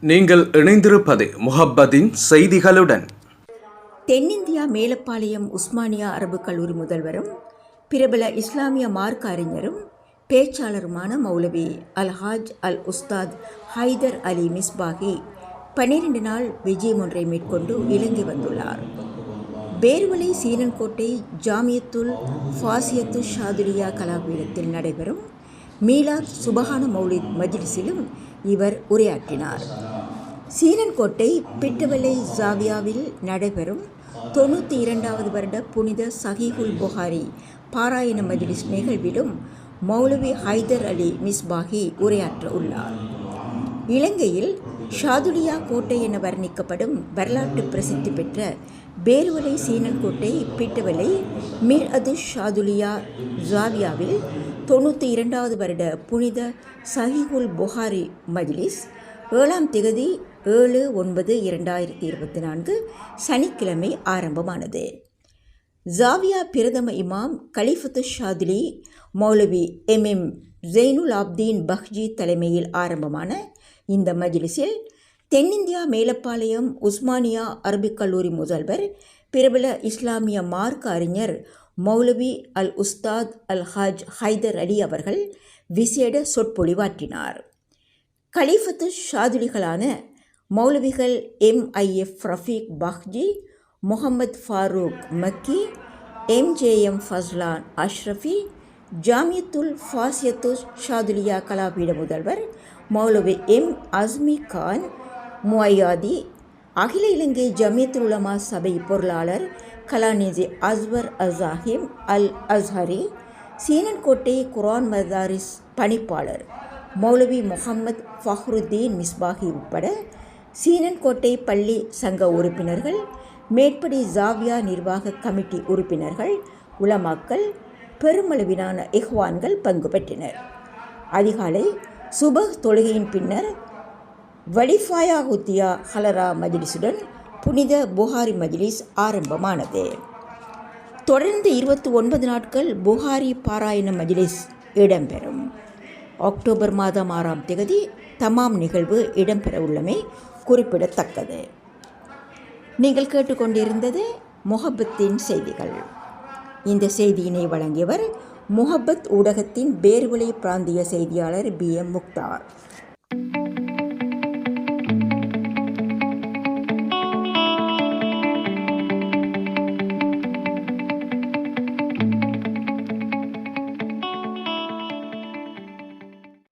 நீங்கள் இணைந்திருப்பது முஹப்பதின் செய்திகளுடன். தென்னிந்தியா மேலப்பாளையம் உஸ்மானியா அரபு கல்லூரி முதல்வரும் பிரபல இஸ்லாமிய மார்க்க அறிஞரும் பேச்சாளருமான மௌலவி அல்ஹாஜ் அல் உஸ்தாத் ஹைதர் அலி மிஸ்பாகி பன்னிரண்டு நாள் விஜயம் ஒன்றை மேற்கொண்டு இலங்கை வந்துள்ளார். பேர்வலை சீனன்கோட்டை ஜாமியத்துல் ஃபாசியத்து ஷாதுலியா கலாபீடத்தில் நடைபெறும் மீலாத் சுபஹான மௌலித் மஜ்லிஸிலும் இவர் உரையாற்றினார். சீனன்கோட்டை பிட்டவலை ஜாவியாவில் நடைபெறும் தொண்ணூற்றி இரண்டாவது வருட புனித சஹீஹுல் புகாரி பாராயண மஜ்லிஸ் நிகழ்விலும் மௌலவி ஹைதர் அலி மிஸ்பாகி உரையாற்ற உள்ளார். இலங்கையில் ஷாதுலியா கோட்டை என வர்ணிக்கப்படும் வரலாற்று பிரசித்தி பெற்ற பேருவலை சீனன்கோட்டை பீட்டவலை மீர் அது ஷாதுலியா ஜாவியாவில் தொண்ணூற்றி இரண்டாவது வருட புனித சஹிகுல் புகாரி மஜ்லிஸ் ஏழாம் திகதி ஏழு ஒன்பது இரண்டாயிரத்தி இருபத்தி நான்கு சனிக்கிழமை ஆரம்பமானது. ஜாவியா பிரதம இமாம் கலிஃபத்து ஷாதிலி மௌலவி எம் எம் ஜெய்னுல் ஆப்தீன் பஹ்ஜி தலைமையில் ஆரம்பமான இந்த மஜ்லிஸில் தென்னிந்தியா மேலப்பாளையம் உஸ்மானியா அரபிக் கல்லூரி முதல்வர் பிரபல இஸ்லாமிய மார்க்க அறிஞர் மௌலவி அல் உஸ்தாத் அல் ஹாஜ் ஹைதர் அலி அவர்கள் விசேட சொற்பொழிவாற்றினார். கலீஃபத்து ஷாதுலிகளான மௌலவிகள் எம்ஐஎஃப் ரஃபீக் பஹ்ஜி முகமது ஃபாரூக் மக்கி எம்ஜேஎம் ஃபஸ்லான் அஷ்ரஃபி ஜாமியத்துல் ஃபாசியத்து ஷாதுலியா கலாபீட முதல்வர் மௌலவி எம் அஸ்மி கான் முயாதி அகில இலங்கை ஜமீத் உலமா சபை பொருளாளர் கலாநிதி அஸ்வர் அசாஹிம் அல் அஸ்ஹரி சீனன்கோட்டை குரான் மதாரிஸ் பணிப்பாளர் மௌலவி முகமது ஃபஹ்ருத்தீன் மிஸ்பாஹி உட்பட சீனன்கோட்டை பள்ளி சங்க உறுப்பினர்கள் மேற்படி ஜாவியா நிர்வாக கமிட்டி உறுப்பினர்கள் உலமாக்கள் பெருமளவிலான இஹ்வான்கள் பங்கு பெற்றனர். அதிகாலை சுபஹ் தொழுகையின் பின்னர் வலிஃபாயா ஹுத்தியா ஹலரா மஜிலிஸுடன் புனித புகாரி மஜிலிஸ் ஆரம்பமானது. தொடர்ந்து இருபத்தி ஒன்பது நாட்கள் புகாரி பாராயண மஜிலிஸ் இடம்பெறும். அக்டோபர் மாதம் ஆறாம் தேதி தமாம் நிகழ்வு இடம்பெற உள்ளமை குறிப்பிடத்தக்கது. நீங்கள் கேட்டுக்கொண்டிருந்தது முகப்பத்தின் செய்திகள். இந்த செய்தியினை வழங்கியவர் முகப்பத் ஊடகத்தின் பேர்வழி பிராந்திய செய்தியாளர் பி எம் முக்தார்.